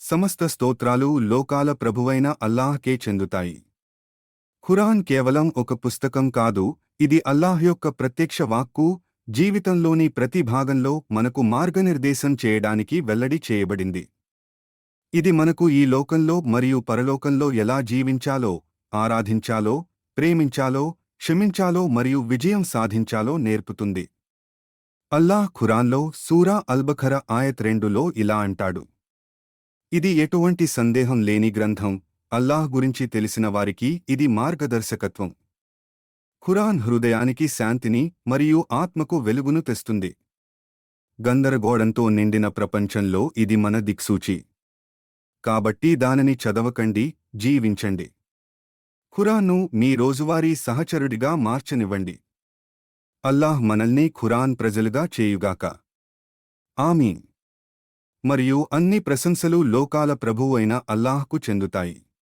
సమస్త స్తోత్రాలు లోకాల ప్రభువైన అల్లాహకే చెందుతాయి. ఖురాన్ కేవలం ఒక పుస్తకం కాదు ఇది అల్లాహ్ యొక్క ప్రత్యక్ష వాక్కు జీవితంలోని ప్రతి భాగంలో మనకు మార్గనిర్దేశం చేయడానికి వెల్లడి చేయబడింది. ఇది మనకు ఈ లోకంలో మరియు పరలోకంలో ఎలా జీవించాలో ఆరాధించాలో ప్రేమించాలో క్షమించాలో మరియు విజయం సాధించాలో నేర్పుతుంది. అల్లాహ్ ఖురాన్లో సూరా అల్బఖర ఆయత్ రెండులో ఇలా అంటాడు. ఇది ఎటువంటి సందేహం లేని గ్రంథం అల్లాహ్ గురించి తెలిసిన వారికి ఇది మార్గదర్శకత్వం. ఖురాన్ హృదయానికి శాంతిని మరియు ఆత్మకు వెలుగును తెస్తుంది. గందరగోళంతో నిండిన ప్రపంచంలో ఇది మన దిక్సూచి. కాబట్టి దానిని చదవకండి జీవించండి. ఖురాన్ను మీ రోజువారీ సహచరుడిగా మార్చనివ్వండి. అల్లాహ్ మనల్ని ఖురాన్ ప్రజలుగా చేయుగాక. ఆమీన్. మరియు అన్ని ప్రశంసలు లోకాల ప్రభువైన అల్లాహ్కు చెందుతాయి.